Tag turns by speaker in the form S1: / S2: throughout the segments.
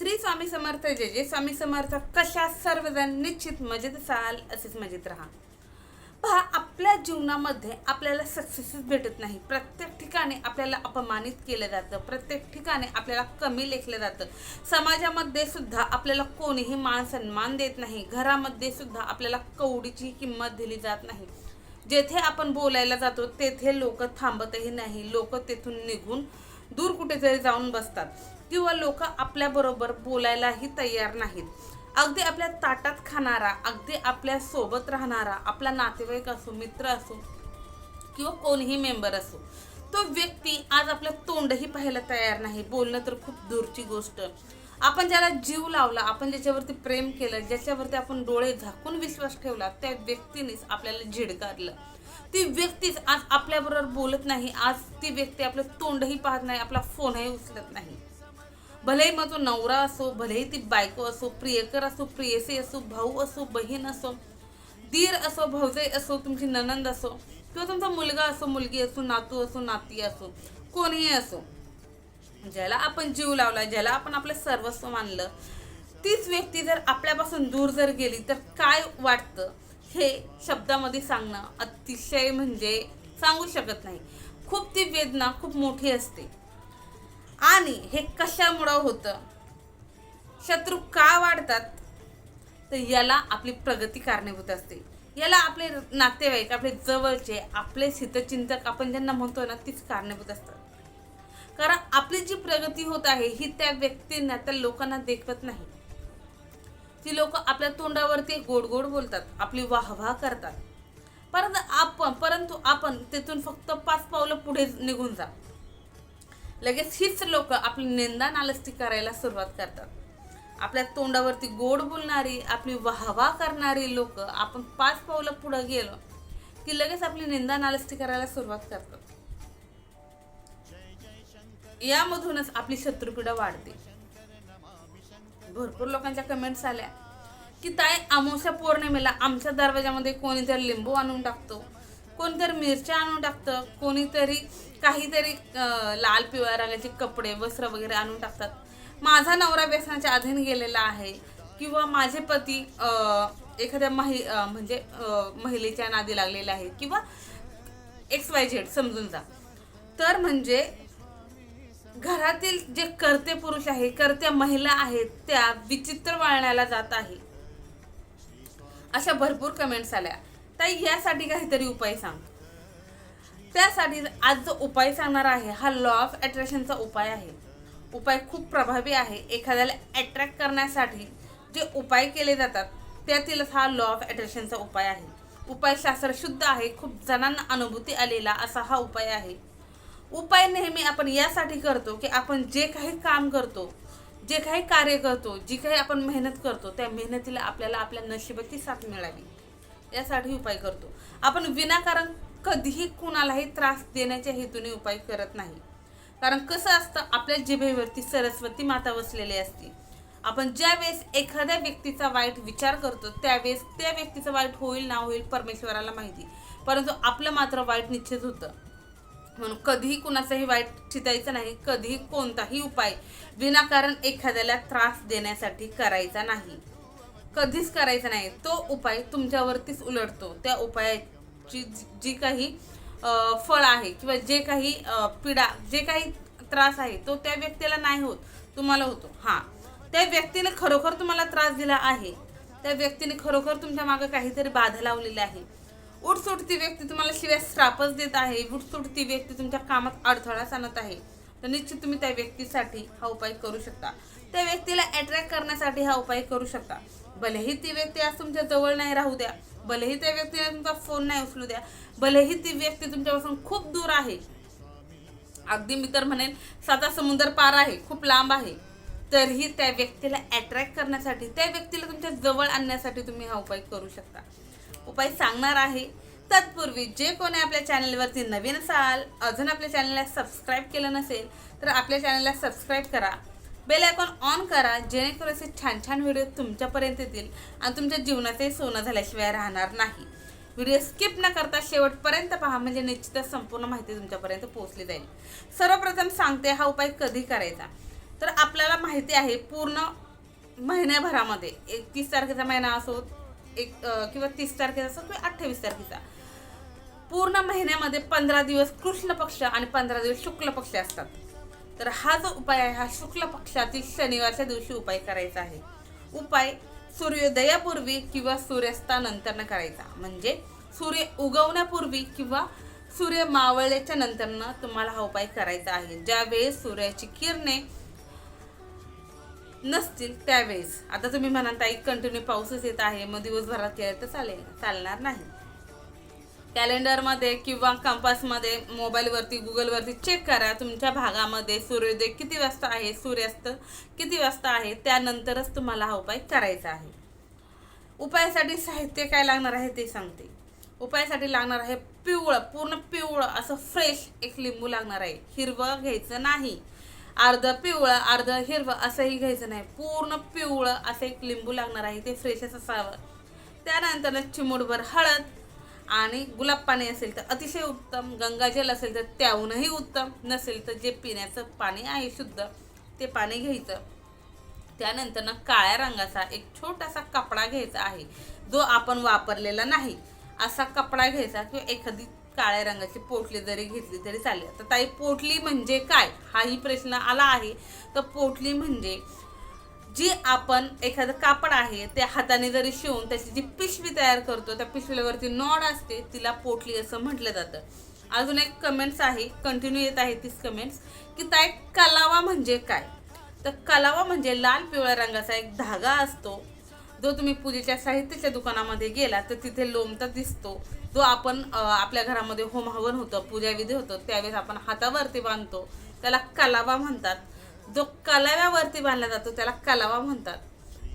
S1: श्री स्वामी समर्थ जे जे स्वामी समर्थ. कशा सर्वजण निश्चित मजेत असाल असेच मजेत राहा. पहा आपल्या जीवनामध्ये आपल्याला सक्सेसच भेटत नाही. प्रत्येक ठिकाणी आपल्याला अपमानित केलं जातं. प्रत्येक ठिकाणी आपल्याला कमी लेखलं जातं. समाजामध्ये सुद्धा आपल्याला कोणीही मान सन्मान देत नाही. घरामध्ये सुद्धा आपल्याला कवडीची किंमत दिली जात नाही. जेथे आपण बोलायला जातो तेथे लोक थांबतही नाही. लोक तेथून निघून दूर कुठेतरी जाऊन बसतात. किंवा लोक आपल्याबरोबर बोलायलाही तयार नाहीत. अगदी आपल्या ताटात खाणारा अगदी आपल्यासोबत राहणारा आपला नातेवाईक असो मित्र असो किंवा कोणीही मेंबर असो तो व्यक्ती आज आपलं तोंडही पाहायला तयार नाही. बोलणं तर खूप दूरची गोष्ट. आपण ज्याला जीव लावला आपण ज्याच्यावरती प्रेम केलं ज्याच्यावरती आपण डोळे झाकून विश्वास ठेवला त्या व्यक्तीनेच आपल्याला झिडकारलं ती व्यक्तीच आज आपल्याबरोबर बोलत नाही आज ती व्यक्ती आपलं तोंडही पाहत नाही आपला फोनही उचलत नाही. भलेही मग तो नवरा असो भलेही ती बायको असो प्रियकर असो प्रियसी असो भाऊ असो बहीण असो दीर असो भाऊजाई असो तुमची ननंद असो किंवा तुमचा मुलगा असो मुलगी असो नातू असो नाती असो कोणीही असो ज्याला आपण जीव लावला ज्याला आपण आपलं सर्वस्व मानलं तीच व्यक्ती जर आपल्यापासून दूर जर गेली तर काय वाटतं? हे शब्दामध्ये सांगणं अतिशय म्हणजे सांगू शकत नाही. खूप ती वेदना खूप मोठी असते. आणि हे कशामुळं होतं? शत्रू का वाढतात? तर याला आपली प्रगती कारणीभूत असते. याला आपले नातेवाईक आपले जवळचे आपले हितचिंतक आपण ज्यांना म्हणतो ना तीच कारणीभूत असतात. कारण आपली जी प्रगती होत आहे ही त्या व्यक्तींना त्या लोकांना देखवत नाही. ती लोक आपल्या तोंडावरती गोड गोड बोलतात आपली वाहवाह करतात. परंतु आपण परंतु आपण तिथून फक्त पाच पावलं पुढे निघून जा. लगेच हीच लोक आपली निंदा नालस्ती करायला सुरुवात करतात. आपल्या तोंडावरती गोड बोलणारी आपली वाहवा करणारी लोक आपण पाच पावलं पुढं गेलो की लगेच आपली निंदा नालस्ती करायला सुरुवात करतात. यामधूनच आपली शत्रुपीडा वाढते भरपूर लोकांच्या कमेंट्स आल्या की ताई अमावस्या पौर्णिमेला आमच्या दरवाजामध्ये कोणीतरी लिंबू आणून टाकतो कोणीतरी मिरच्या आणून टाकतं कोणीतरी काहीतरी लाल पिवळ्या रंगाचे कपडे वस्त्र वगैरे आणून टाकतात. माझा नवरा व्यसनाच्या अधीन गेलेला आहे. किंवा माझे पती एखाद्या महि म्हणजे महिलेच्या नादी लागलेले आहे किंवा एक्स वाय झेड समजून जा. तर म्हणजे घरातील जे करते पुरुष आहे करत्या महिला आहेत त्या विचित्र वाळण्याला जात आहे. अशा भरपूर कमेंट्स आल्या. ताई यासाठी काहीतरी उपाय सांग. त्यासाठी आज जो उपाय सांगणार आहे हा लॉ ऑफ अट्रॅक्शनचा उपाय आहे. उपाय खूप प्रभावी आहे. एखाद्याला अट्रॅक्ट करण्यासाठी जे उपाय केले जातात त्यातीलच हा लॉ ऑफ अट्रॅक्शनचा उपाय आहे. उपाय शास्त्रशुद्ध आहे खूप जणांना अनुभूती आलेला असा हा उपाय आहे. उपाय नेहमी आपण यासाठी करतो की आपण जे काही काम करतो जे काही कार्य करतो जी काही आपण मेहनत करतो त्या मेहनतीला आपल्याला आपल्या नशिबाची साथ मिळावी. यासाठी उपाय करतो. आपण विनाकारण कधीही कुणालाही त्रास देण्याच्या हेतूने उपाय करत नाही. कारण कसं असतं आपल्या जिभेवरती सरस्वती माता बसलेली असते. आपण ज्या वेळेस एखाद्या व्यक्तीचा वाईट विचार करतो त्यावेळेस त्या व्यक्तीचं वाईट होईल ना होईल परमेश्वराला माहिती. परंतु आपलं मात्र वाईट निश्चित होतं. म्हणून कधीही कुणाचंही वाईट चितायचं नाही कधीही कोणताही उपाय विनाकारण एखाद्याला त्रास देण्यासाठी करायचा नाही. कधीच करायचा नाही. तो उपाय तुमच्यावरतीच उलटतो. त्या उपाय जी- जी काही फळ आहे किंवा जे काही पिडा पीडा जे काही त्रास आहे तो त्या व्यक्तीला नाही होत तुम्हाला होतो. हां. त्या व्यक्तीने खरोखर तुम्हाला त्रास दिला आहे. त्या व्यक्तीने खरोखर तुमच्या मागे काहीतरी बाधा लावलेली आहे. उठसूट ती व्यक्ती तुम्हाला शिवाय श्रापच देत आहे. उठसूट ती व्यक्ती तुमच्या कामात अडथळा आणत आहे. तर निश्चित तुम्ही त्या व्यक्तीसाठी हा उपाय करू शकता. त्या व्यक्तीला अट्रॅक्ट करण्यासाठी हा उपाय करू शकता. भलेही ती व्यक्ती आज तुमच्या जवळ नाही राहू द्या. भलेही त्या व्यक्तीने तुमचा फोन नाही उचलू द्या भलेही ती व्यक्ती तुमच्यापासून खूप दूर आहे. अगदी मी तर म्हणेन साता समुद्र पार आहे खूप लांब आहे. तरीही त्या व्यक्तीला अट्रॅक्ट करण्यासाठी त्या व्यक्तीला तुमच्या जवळ आणण्यासाठी तुम्ही हा उपाय करू शकता. उपाय सांगणार आहे तत्पूर्वी जे कोणी आपल्या चॅनलवरती नवीन असाल अजून आपल्या चॅनलला सबस्क्राईब केलं नसेल तर आपल्या चॅनलला सबस्क्राईब करा. बेल आयकॉन ऑन करा जेणेकरून असे छान छान व्हिडिओ तुमच्यापर्यंत येतील आणि तुमच्या जीवनाचे सोनं झाल्याशिवाय राहणार नाही. व्हिडिओ स्किप न करता शेवटपर्यंत पहा म्हणजे निश्चितच संपूर्ण माहिती तुमच्यापर्यंत पोहोचली जाईल. सर्वप्रथम सांगते हा उपाय कधी करायचा? तर आपल्याला माहिती आहे पूर्ण महिन्याभरामध्ये एक तीस तारखेचा महिना असो एक किंवा तीस तारखेचा असो किंवा अठ्ठावीस तारखेचा. पूर्ण महिन्यामध्ये पंधरा दिवस कृष्ण पक्ष आणि पंधरा दिवस शुक्ल पक्ष असतात. तर हा जो उपाय आहे हा शुक्ल पक्षातील शनिवारच्या दिवशी उपाय करायचा आहे. उपाय सूर्योदयापूर्वी किंवा सूर्यास्तानंतरनं करायचा. म्हणजे सूर्य उगवण्यापूर्वी किंवा सूर्य मावळल्याच्या नंतरनं तुम्हाला हा उपाय करायचा आहे. ज्यावेळेस सूर्याची किरणे नसतील त्यावेळेस. आता तुम्ही म्हणाल ताई कंटिन्यू पाऊसच येत आहे. मग दिवसभरात केलं तर चालेल. चालणार नाही. कॅलेंडरमध्ये किंवा कंपासमध्ये मोबाईलवरती गुगलवरती चेक करा. तुमच्या भागामध्ये सूर्योदय किती वाजता आहे सूर्यास्त किती वाजता आहे त्यानंतरच तुम्हाला हा उपाय करायचा आहे. उपायासाठी साहित्य काय लागणार आहे ते सांगते. उपायासाठी लागणार आहे पिवळं पूर्ण पिवळं असं फ्रेश एक लिंबू लागणार आहे. हिरवं घ्यायचं नाही. अर्ध पिवळं अर्ध हिरवं असंही घ्यायचं नाही. पूर्ण पिवळं असं एक लिंबू लागणार आहे ते फ्रेशच असावं त्यानंतर चिमूटभर हळद आणि गुलाब पाणी असेल तर अतिशय उत्तम गंगाजल असेल तर त्याहूनही उत्तम नसेल तर जे पिण्याचं पाणी आहे शुद्ध ते पाणी घ्यायचं. त्यानंतर ना काळ्या रंगाचा एक छोटासा कपडा घ्यायचा आहे. जो आपण वापरलेला नाही. असा कपडा घ्यायचा किंवा एखादी काळ्या रंगाची पोटली जरी घेतली तरी चालेल. तर ताई पोटली म्हणजे काय? हाही प्रश्न आला आहे. तर पोटली म्हणजे जी आपण एखादं कापड आहे ते हाताने जरी शिवून त्याची जी पिशवी तयार करतो त्या पिशवीवरती नॉड असते तिला पोटली असं म्हटलं जातं. अजून एक कमेंट्स आहे कंटिन्यू येत आहे तीच कमेंट्स की ताय कलावा म्हणजे काय? तर कलावा म्हणजे लाल पिवळ्या रंगाचा एक धागा असतो. जो तुम्ही पूजेच्या साहित्याच्या दुकानामध्ये गेला तर तिथे लोमता दिसतो. जो आपण आपल्या घरामध्ये होम हवन होतं पूजाविधी होतं त्यावेळेस आपण हातावरती बांधतो. त्याला कलावा म्हणतात. जो कलाव्यावरती बांधला जातो त्याला कलावा म्हणतात.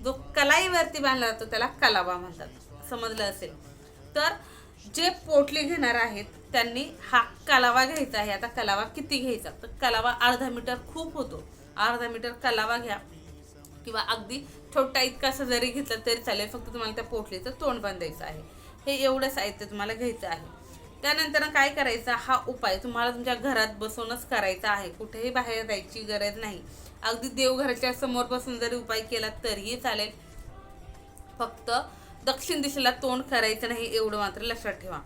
S1: जो कलाईवरती बांधला जातो त्याला कलावा म्हणतात. समजलं असेल. तर जे पोटली घेणार आहेत त्यांनी हा कलावा घ्यायचा आहे. आता कलावा किती घ्यायचा? तर कलावा अर्धा मीटर खूप होतो. अर्धा मीटर कलावा घ्या. किंवा अगदी छोटा इतकासा जरी घेतला तरी चालेल. फक्त तुम्हाला त्या पोटलीचं तोंड बांधायचं आहे. हे एवढं साहित्य तुम्हाला घ्यायचं आहे. त्यानंतर काय करायचा? हा उपाय तुम्हाला तुमच्या घरात बसूनच करायचा आहे. कुठेही बाहेर जायची गरज नाही. अगदी देवघराच्या समोर बसून जरी उपाय केला तरीही चालेल. फक्त दक्षिण दिशेला तोंड करायचं नाही एवढं मात्र लक्षात ठेवा.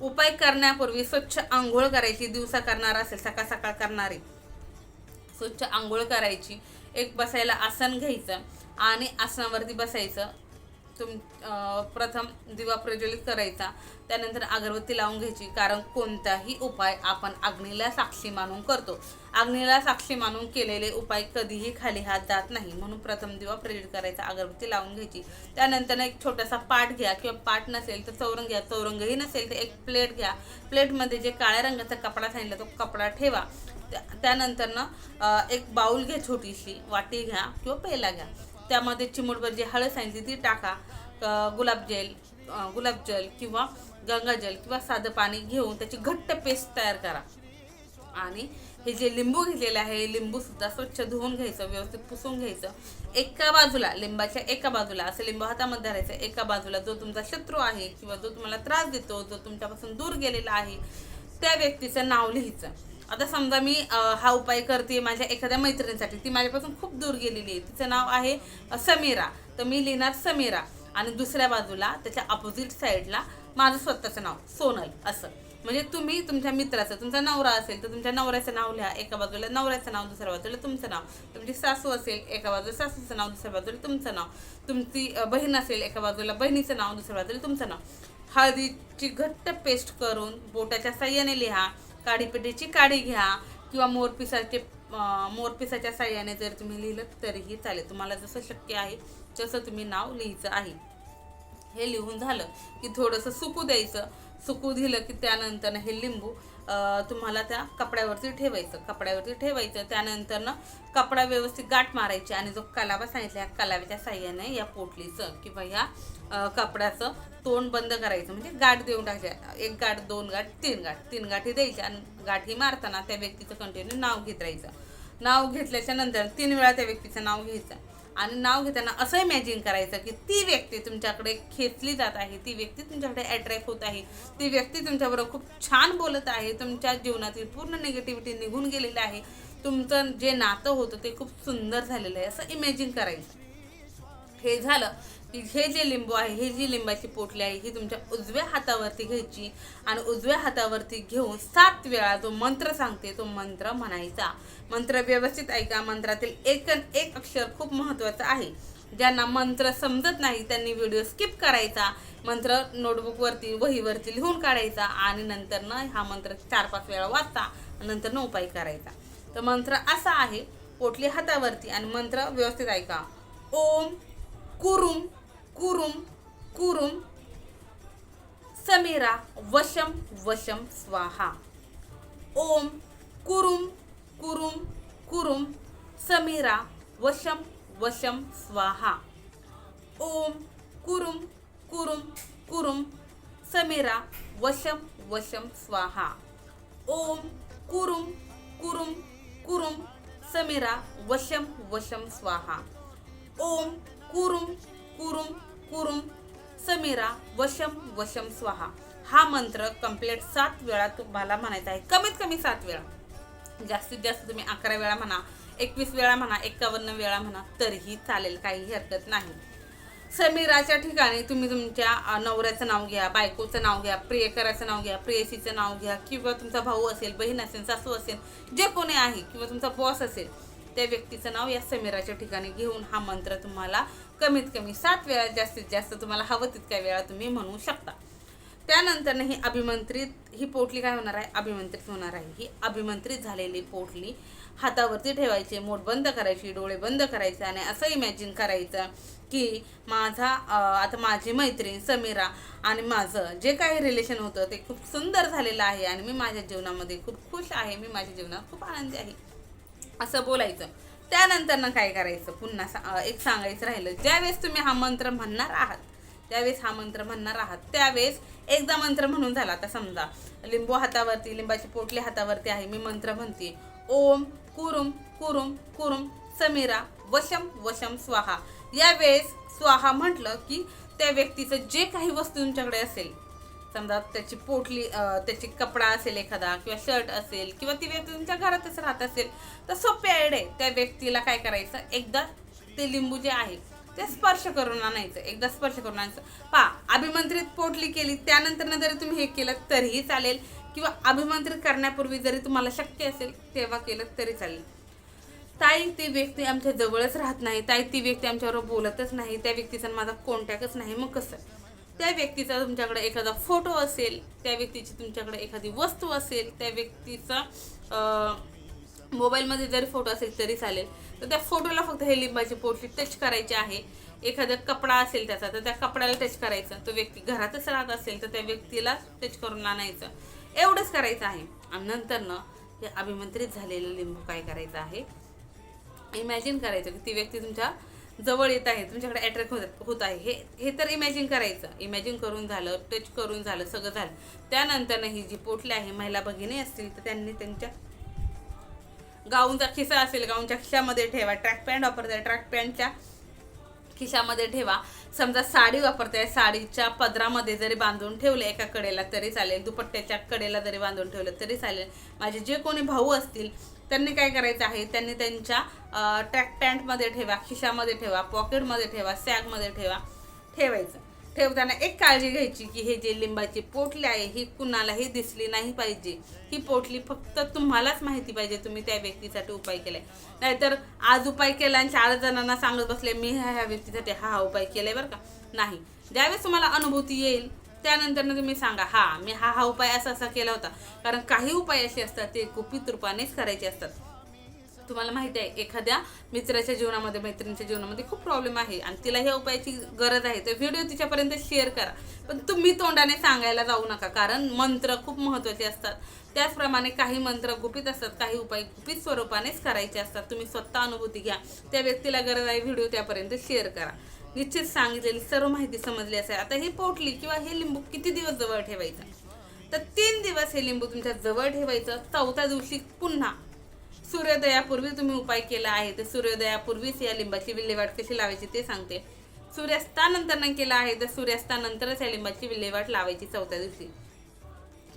S1: उपाय करण्यापूर्वी स्वच्छ आंघोळ करायची. दिवसा करणार असेल सकाळ सकाळ करणारी. स्वच्छ आंघोळ करायची. एक बसायला आसन घ्यायचं आणि आसनावरती बसायचं. तुम प्रथम दिवा प्रज्वलित करायचा. त्यानंतर अगरबत्ती लावून घ्यायची. कारण कोणताही उपाय आपण अग्नीला साक्षी मानून करतो. अग्नीला साक्षी मानून केलेले उपाय कधीही खाली हात जात नाही. म्हणून प्रथम दिवा प्रज्वलित करायचा अगरबत्ती लावून घ्यायची. त्यानंतर एक छोटासा पाट घ्या किंवा पाट नसेल तर चौरंग घ्या. चौरंगही नसेल तर एक प्लेट घ्या. प्लेटमध्ये जे काळ्या रंगाचा कपडा सांगितला तो कपडा ठेवा. त्या- त्यानंतर ना एक बाऊल घ्या छोटीशी. वाटी घ्या किंवा पेला घ्या. त्यामध्ये चिमूटभर जी हळद सांगितली ती टाका. गुलाब गुलाबजल गुलाब गुलाबजल किंवा गंगाजल किंवा साधं पाणी घेऊन त्याची घट्ट पेस्ट तयार करा. आणि हे जे लिंबू घेतलेलं आहे लिंबूसुद्धा स्वच्छ धुवून घ्यायचं व्यवस्थित पुसून घ्यायचं. एका बाजूला लिंबाच्या एका बाजूला असं लिंबू हातामध्ये धरायचं एका बाजूला जो तुमचा शत्रू आहे किंवा जो तुम्हाला त्रास देतो जो तुमच्यापासून दूर गेलेला आहे त्या व्यक्तीचं नाव लिहायचं. आता समजा मी हा उपाय करते माझ्या एखाद्या मैत्रिणीसाठी. ती माझ्यापासून खूप दूर गेलेली आहे. तिचं नाव आहे समीरा. तर मी लिहिणार समीरा. आणि दुसऱ्या बाजूला त्याच्या अपोजिट साईडला माझं स्वतःचं नाव सोनल असं. म्हणजे तुम्ही तुमच्या मित्राचं तुमचा नवरा असेल तर तुमच्या नवऱ्याचं नाव लिहा. एका बाजूला नवऱ्याचं नाव दुसऱ्या बाजूला तुमचं नाव. तुमची सासू असेल एका बाजूला सासूचं नाव दुसऱ्या बाजूला तुमचं नाव. तुमची बहीण असेल एका बाजूला बहिणीचं नाव दुसऱ्या बाजूला तुमचं नाव. हळदीची घट्ट पेस्ट करून बोटाच्या साह्याने लिहा. काडीपेटीची काडी घ्या किंवा मोरपिसाचे मोरपिसाच्या साह्याने जर तुम्ही लिहिलं तरीही चालेल. तुम्हाला जसं शक्य आहे तसं तुम्ही नाव लिहायचं आहे. हे लिहून झालं की थोडंसं सुकू द्यायचं. सुकू दिलं की त्यानंतर हे लिंबू तुम्हाला त्या कपड्यावरती ठेवायचं. कपड्यावरती ठेवायचं. त्यानंतर ना कपडा व्यवस्थित गाठ मारायची आणि जो कलावा सांगितला या कलाव्याच्या साह्याने या पोटलीचं किंवा ह्या कपड्याचं तोंड बंद करायचं. म्हणजे गाठ देऊन टाकायच्या एक गाठ दोन गाठ तीन गाठ. तीन गाठी द्यायच्या आणि गाठी मारताना त्या व्यक्तीचं कंटिन्यू नाव घेत राहायचं. नाव घेतल्याच्या नंतर तीन वेळा त्या व्यक्तीचं नाव घ्यायचं. आणि नाव घेताना असं इमॅजिन करायचं की ती व्यक्ती तुमच्याकडे खेचली जात आहे ती व्यक्ती तुमच्याकडे अट्रॅक्ट होत आहे ती व्यक्ती तुमच्याबरोबर खूप छान बोलत आहे तुमच्या जीवनातील पूर्ण निगेटिव्हिटी निघून गेलेली आहे तुमचं जे नातं होतं ते खूप सुंदर झालेलं आहे असं इमॅजिन करायचं. हे झालं की हे जे लिंबू आहे हे जी लिंबाची पोटली आहे ही तुमच्या उजव्या हातावरती घ्यायची आणि उजव्या हातावरती घेऊन सात वेळा जो मंत्र सांगते तो मंत्र म्हणायचा. मंत्र व्यवस्थित ऐका मंत्रातील एक एक अक्षर खूप महत्त्वाचं आहे. ज्यांना मंत्र समजत नाही त्यांनी व्हिडिओ स्किप करायचा मंत्र नोटबुकवरती वहीवरती लिहून काढायचा आणि नंतर न हा मंत्र चार पाच वेळा वाचता नंतर न उपाय करायचा. तर मंत्र असा आहे पोटली हातावरती आणि मंत्र व्यवस्थित ऐका. ओम कुरुम कुरुम कुरुम. समीरा वशम वशम स्वाहा. ओम कुरुम कुरुम कुरुम. समीरा वशम वशम स्वाहा. ओम कुरुम कुरुम कुरुम. समीरा वशम वशम स्वाहा. ओम कुरुम कुरुम कुरुम. समीरा वशम वशम स्वाहा. ओम कुरुम कुरुम कुरुम. समीरा वशम वशम स्वाहा. हा मंत्र कंप्लीट सात वेळा तुम्हाला म्हणायचा आहे. कमीत कमी सात वेळा. जास्तीत जास्त तुम्ही अकरा वेळा म्हणा एकवीस वेळा म्हणा एकावन्न वेळा म्हणा तरीही चालेल काही हरकत नाही. समीराच्या ठिकाणी तुम्ही तुमच्या नवऱ्याचं नाव घ्या बायकोचं नाव घ्या प्रियकराचं नाव घ्या प्रेयसीचं नाव घ्या किंवा तुमचा भाऊ असेल बहीण असेल सासू असेल जे कोणी आहे किंवा तुमचा बॉस असेल त्या व्यक्तीचं नाव या समीराच्या ठिकाणी घेऊन हा मंत्र तुम्हाला कमीत कमी सात वेळा जास्तीत जास्त तुम्हाला हवं तितक्या वेळा तुम्ही म्हणू शकता. त्यानंतर ही अभिमंत्रित ही पोटली काय होणार आहे? अभिमंत्रित होणार आहे. ही अभिमंत्रित झालेली पोटली हातावरती ठेवायची मोठ बंद करायची डोळे बंद करायचे आणि असं इमॅजिन करायचं की माझा आता माझी मैत्रीण समीरा आणि माझं जे काही रिलेशन होतं ते खूप सुंदर झालेलं आहे आणि मी माझ्या जीवनामध्ये खूप खुश आहे. मी माझ्या जीवनात खूप आनंदी आहे. असं बोलायचं. त्यानंतर ना काय करायचं? पुन्हा सा- एक सांगायचं राहिलं. ज्यावेळेस तुम्ही हा मंत्र म्हणणार आहात त्यावेळेस हा मंत्र म्हणणार आहात त्यावेळेस एकदा मंत्र म्हणून झाला. आता समजा लिंबू हातावरती लिंबाची पोटली हातावरती आहे मी मंत्र म्हणते. ओम कुरुम कुरुम कुरुम समीरा वशम वशम स्वाहा. यावेळेस स्वाहा म्हटलं की त्या व्यक्तीचं जे काही वस्तू तुमच्याकडे असेल समजा त्याची पोटली त्याची कपडा असेल एखादा किंवा शर्ट असेल किंवा ती व्यक्ती तुमच्या घरातच राहत असेल तर सोपे आहे. त्या व्यक्तीला काय करायचं? एकदा ते लिंबू जे आहे ते स्पर्श करून आणायचं. एकदा स्पर्श करून आणायचं. पहा अभिमंत्रित पोटली केली त्यानंतर जरी तुम्ही हे केलं तरीही चालेल. किंवा अभिमंत्रित करण्यापूर्वी जरी तुम्हाला शक्य असेल तेव्हा केलं तरी चालेल. ताई ती व्यक्ती आमच्या जवळच राहत नाही. ताई ती व्यक्ती आमच्याबरोबर बोलतच नाही. त्या व्यक्तीचा माझा कॉन्टॅक्टच नाही. मग कसं? त्या व्यक्तीचा तुमच्याकडे एखादा फोटो असेल त्या व्यक्तीची तुमच्याकडे एखादी वस्तू असेल त्या व्यक्तीचा मोबाईलमध्ये जरी फोटो असेल तरी चालेल. तर त्या फोटोला फक्त हे लिंबाची पोटली टच करायची आहे. एखादा कपडा असेल त्याचा तर त्या कपड्याला टच करायचं. तो व्यक्ती घरातच राहत असेल तर त्या व्यक्तीला टच करून आणायचं. एवढंच करायचं आहे. आणि नंतर ना हे अभिमंत्रित झालेलं लिंबू काय करायचं आहे? इमॅजिन करायचं की ती व्यक्ती तुमच्या जवळ येत आहे तुमच्याकडे अट्रॅक्ट होत होत आहे. हे हे तर इमॅजिन करायचं. इमॅजिन करून झालं टच करून झालं सगळं झालं. त्यानंतरनं ही जी पोटली आहे महिला भगिनी असतील तर त्यांनी त्यांच्या गाऊनचा खिसा असेल गाऊनच्या खिशामध्ये ठेवा. ट्रॅक पॅन्ट वापरताय ट्रॅक पॅन्टच्या खिशामध्ये ठेवा. समजा साडी वापरताय साडीच्या पदरामध्ये जरी बांधून ठेवले एका कडेला तरी चालेल दुपट्ट्याच्या कडेला जरी बांधून ठेवलं तरी चालेल. माझे जे कोणी भाऊ असतील त्यांनी काय करायचं आहे? त्यांनी त्यांच्या ट्रॅक पॅन्टमध्ये ठेवा खिशामध्ये ठेवा पॉकेटमध्ये ठेवा सॅगमध्ये ठेवा ठेवायचं. ठेवताना एक काळजी घ्यायची की हे जे लिंबाची पोटली आहे ही कुणालाही दिसली नाही पाहिजे. ही पोटली फक्त तुम्हालाच माहिती पाहिजे तुम्ही त्या व्यक्तीसाठी उपाय केलाय. नाहीतर आज उपाय केला आणि चार जणांना सांगत बसले मी ह्या ह्या व्यक्तीसाठी हा हा उपाय केलाय बरं का? नाही. ज्यावेळेस तुम्हाला अनुभूती येईल त्यानंतर तुम्ही सांगा हा मी हा हा उपाय असा असा केला होता. कारण काही उपाय असे असतात ते गुपित रूपानेच करायचे असतात. तुम्हाला माहिती आहे एखाद्या मित्राच्या जीवनामध्ये मैत्रिणीच्या जीवनामध्ये खूप प्रॉब्लेम आहे आणि तिला ह्या उपायाची गरज आहे. तर व्हिडिओ तिच्यापर्यंत शेअर करा. पण तुम्ही तोंडाने सांगायला जाऊ नका कारण मंत्र खूप महत्त्वाचे असतात. त्याचप्रमाणे काही मंत्र गुपित असतात काही उपाय गुपित स्वरूपानेच करायचे असतात. तुम्ही स्वतः अनुभूती घ्या. त्या व्यक्तीला गरज आहे व्हिडिओ त्यापर्यंत शेअर करा. निश्चित सांगितलेली सर्व माहिती समजली असेल. आता ही पोटली किंवा हे लिंबू किती दिवस जवळ ठेवायचं? तर तीन दिवस हे लिंबू तुमच्या जवळ ठेवायचं. चौथ्या दिवशी पुन्हा सूर्योदयापूर्वी तुम्ही उपाय केला आहे तर सूर्योदयापूर्वीच या लिंबाची विल्हेवाट कशी लावायची ते सांगते. सूर्यास्तानंतर केला आहे तर सूर्यास्तानंतरच या लिंबाची विल्हेवाट लावायची चौथ्या दिवशी.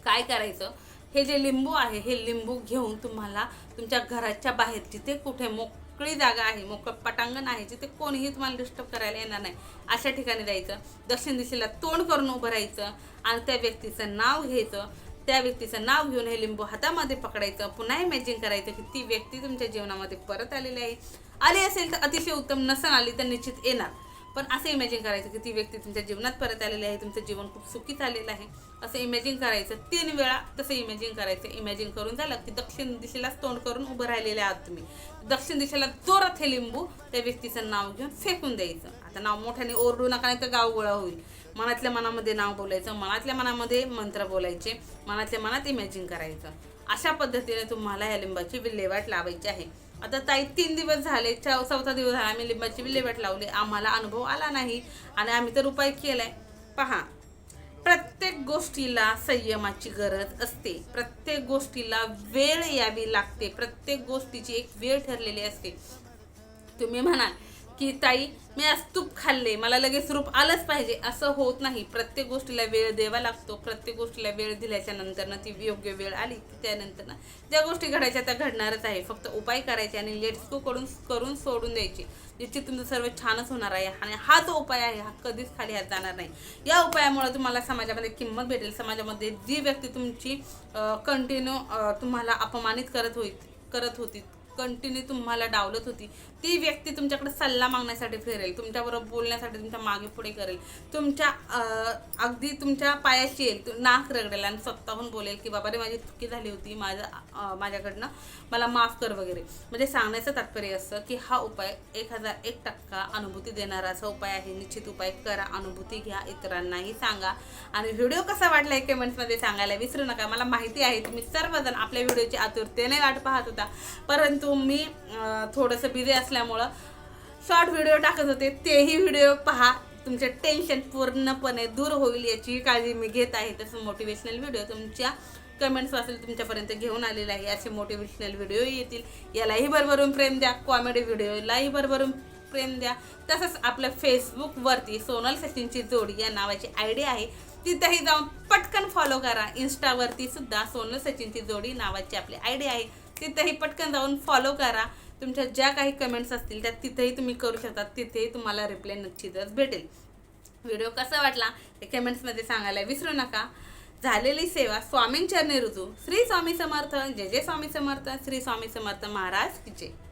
S1: काय करायचं? हे जे लिंबू आहे हे लिंबू घेऊन तुम्हाला तुमच्या घराच्या बाहेर जिथे कुठे मोक मोकळी जागा आहे मोकळं पटांगण आहे जिथे कोणीही तुम्हाला डिस्टर्ब करायला येणार नाही. अशा ठिकाणी जायचं. दक्षिण दिशेला तोंड करून उभं राहायचं आणि त्या व्यक्तीचं नाव घ्यायचं. त्या व्यक्तीचं नाव घेऊन हे लिंबू हातामध्ये पकडायचं. पुन्हा इमॅजिन करायचं की ती व्यक्ती तुमच्या जीवनामध्ये परत आलेली आहे. आली असेल तर अतिशय उत्तम नसन आली तर निश्चित येणार. पण असं इमॅजिन करायचं की ती व्यक्ती तुमच्या जीवनात परत आलेली आहे तुमचं जीवन खूप सुखी झालेलं आहे. असं इमॅजिन करायचं. तीन वेळा तसं इमॅजिन करायचं. इमॅजिन करून झालं की दक्षिण दिशेलाच तोंड करून उभं राहिलेले आहात तुम्ही. दक्षिण दिशेला जोरात हे लिंबू त्या व्यक्तीचं नाव घेऊन फेकून द्यायचं. आता नाव मोठ्याने ओरडू नका नाही तर गाव गोळा होईल. मनातल्या मनामध्ये नाव बोलायचं मनातल्या मनामध्ये मंत्र बोलायचे मनातल्या मनात इमॅजिन करायचं. अशा पद्धतीने तुम्हाला या लिंबाची विल्हेवाट लावायची आहे. आता ताई तीन दिवस झाले चौ चौथा दिवस झाला आम्ही लिंबाची विल्हेवाट लावली. आम्हाला अनुभव आला नाही. आणि आम्ही तर उपाय केलाय. पहा प्रत्येक गोष्टीला संयमाची गरज असते. प्रत्येक गोष्टीला वेळ यावी लागते. प्रत्येक गोष्टीची एक वेळ ठरलेली असते. तुम्ही म्हणाल की ताई मी आज तूप खाल्ले मला लगेच रूप आलंच पाहिजे. असं होत नाही. प्रत्येक गोष्टीला वेळ द्यावा लागतो. प्रत्येक गोष्टीला वेळ दिल्याच्या नंतर ती योग्य वेळ आली की त्यानंतर ना ज्या गोष्टी घडायच्या त्या घडणारच आहे. फक्त उपाय करायचे आणि लेट्स गो करून करून सोडून द्यायचे. निश्चित तुमचं सर्व छानच होणार आहे आणि हा जो उपाय आहे हा कधीच खाली हात जाणार नाही. या उपायामुळे तुम्हाला समाजामध्ये किंमत भेटेल. समाजामध्ये जी व्यक्ती तुमची कंटिन्यू तुम्हाला अपमानित करत होई करत होती कंटिन्यू तुम्हाला डावलत होती ती व्यक्ती तुमच्याकडे सल्ला मागण्यासाठी फिरेल तुमच्याबरोबर बोलण्यासाठी तुमच्या मागे पुढे करेल. तुमच्या अगदी तुमच्या पायाशी येईल नाक रगडेल आणि स्वतःहून बोलेल की बाबा रे माझी चुकी झाली होती माझं माझ्याकडनं मला माफ कर वगैरे. म्हणजे सांगण्याचं तात्पर्य असतं की हा उपाय एक हजार एक टक्का अनुभूती देणारा असा उपाय आहे. निश्चित उपाय करा अनुभूती घ्या इतरांनाही सांगा. आणि व्हिडिओ कसा वाटला आहे कमेंट्समध्ये सांगायला विसरू नका. मला माहिती आहे तुम्ही सर्वजण आपल्या व्हिडिओची आतुरतेने वाट पाहत होता. परंतु मी थोडंसं बिझी असल्यामुळं शॉर्ट व्हिडिओ टाकत होते. तेही व्हिडिओ पहा. तुमचे टेन्शन पूर्णपणे दूर होईल याची काळजी मी घेत आहे. तसं मोटिवेशनल व्हिडिओ तुमच्या कमेंट्स वाचून तुमच्यापर्यंत घेऊन आलेले आहे. असे मोटिवेशनल व्हिडिओ येतील. यालाही भरभरून प्रेम द्या. कॉमेडी व्हिडिओलाही भरभरून प्रेम द्या. तसंच आपल्या फेसबुकवरती सोनल सचिनची जोडी या नावाची आय डी आहे. तिथेही जाऊन पटकन फॉलो करा. इन्स्टावरती सुद्धा सोनल सचिनची जोडी नावाची आपली आय डी आहे. तिथेही पटकन जाऊन फॉलो करा. तुमच्या ज्या काही कमेंट्स असतील त्या तिथेही तुम्ही करू शकता. तिथेही तुम्हाला रिप्लाय नक्कीच भेटेल. व्हिडिओ कसा वाटला? हे कमेंट्समध्ये सांगायला विसरू नका. झालेली सेवा स्वामींच्या रुजू. श्री स्वामी समर्थ. जय जय स्वामी समर्थ. श्री स्वामी समर्थ महाराज की जय.